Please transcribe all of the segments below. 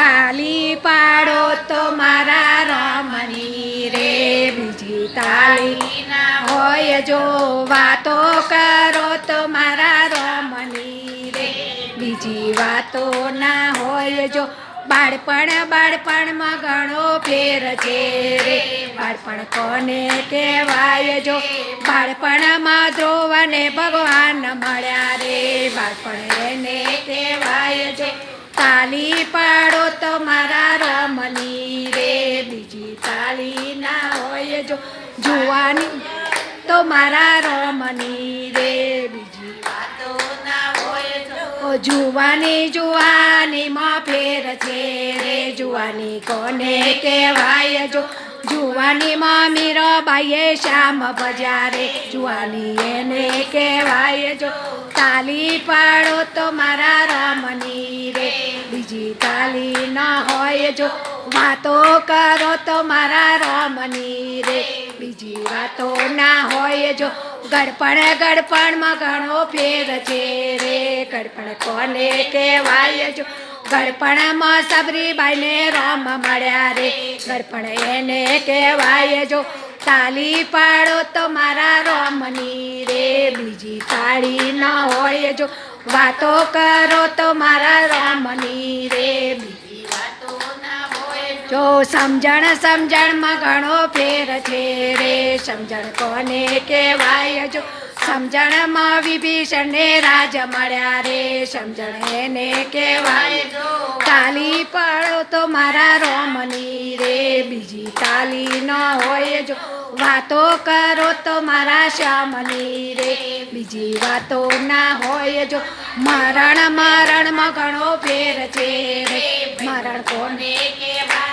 તાલી પાડો તો મારા રમની રે. બીજી તાલી હોય જો વાતો કરો તો મારા રમની રે. બીજી વાતો ના હોય જો બાળપણ બાળપણમાં ઘણો ફેર છે રે. બાળપણ કોને કહેવાય જો? બાળપણમાં ધ્રુવને ભગવાન મળ્યા રે. બાળપણ એને કહેવાય તાલી પાડો તો મારા રમની રે. બીજી તાલી ના હોય જો જુવાની તો મારા રમની રે. બીજી ઓ જુવાની જુવાની માં ફેર છે રે. જુવાની કોને કહેવાય જો જુવાની માં મીરાબાઈએ શ્યામ બજારે. જુવાની એને કહેવાય જો, તાલી પાડો તો મારા રામની રે. બીજી તાલી ન હોય જો, વાતો કરો તો મારા રામની રે. બીજી વાતો ના હોય જો, ગડપણ ગડપણમાં ઘણો ફેર છે રે. ગડપણ કોને કહેવાય જો ગડપણમાં સબરીબાઈને રામ મળ્યા રે. ગડપણ એને કહેવાય જો, તાલી પાડો તો મારા રોમની રે. બીજી તાળી ન હોય જો, વાતો કરો તો મારા રોમની રે. બીજી જો સમજણ, સમજણમાં ઘણો ફેર છે રે. સમજણ કોને કહેવાય જો સમજણમાં વિભીષણને રાજ મળ્યા રે. સમજણ એને કહેવાય તાલી પાડો તો મારા રોમની રે. બીજી તાલી ન હોય જો વાતો કરો તો મારા શ્યામની રે. બીજી વાતો ના હોય જો મરણ મરણમાં ઘણો ફેર છે રે. મરણ કોને કહેવાય?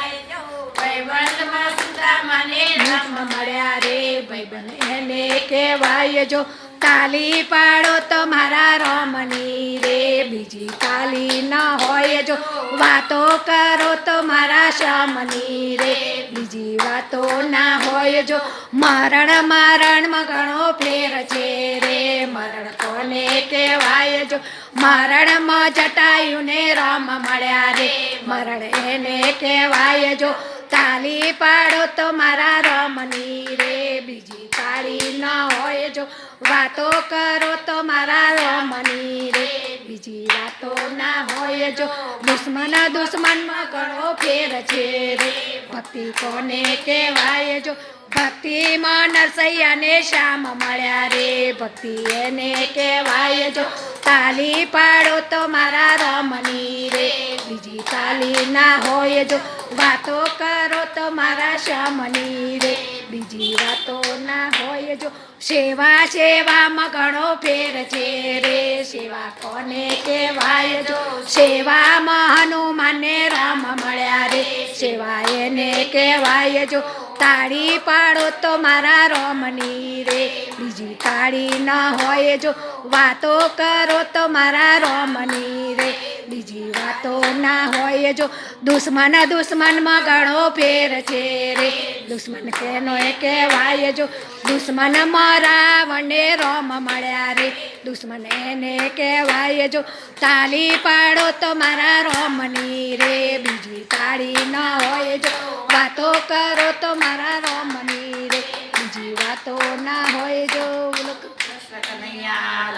સુદામાને રામ મળ્યા રે. ભાઈબંધ એને કહેવાય જો તાલી પાડો તો મારા રમની રે. બીજી તાલી ન હોય જો. વાતો કરો તો મારા શ્યામની રે. બીજી વાતો ના હોય જો. મરણ મરણમાં ઘણો ફેર છે રે. મરણ કોને કહેવાય જો? મરણમાં જટાયુને રામ મળ્યા રે. મરણ એને કહેવાય જો? તાલી પાડો તો મારા રમની રે. ન હોય જો વાતો કરો તો મારા રમની રે. બીજી વાતો ના હોય જો દુશ્મન દુશ્મનમાં ઘણો ફેર છે રે. ભક્તિ કોને કહેવાય જો? ભક્તિમાં નરસૈયાને શ્યામ મળ્યા રે. ભક્તિ એને કહેવાય જો? તાલી પાડો તો મારા રમની રે. બીજી તાલી ના હોય જો? વાતો કરો તો મારા શ્યામની રે. બીજી વાતો ના હોય જો. સેવા, સેવામાં ઘણો ફેર છે રે. સેવા કોને કહેવાય જો? સેવામાં હનુમાનને રામ મળ્યા રે. સેવા એને કહેવાય જો. તાળી પાડો તો મારા રોમની રે. બીજી તાળી ન હોય જો. વાતો કરો તો મારા રોમની ના હોય જો દુશ્મન દુશ્મનમાં ઘણો ફેર છે રે. દુશ્મન કેનો એ કહેવાય જો દુશ્મન મરાવને રોમ મળ્યા રે. દુશ્મન એને કહેવાય જો તાલી પાડો તો મારા રોમની રે. બીજી તાળી ન હોય જો વાતો કરો તો મારા રોમની રે. બીજી વાતો ના હોય જો. કૃષ્ણ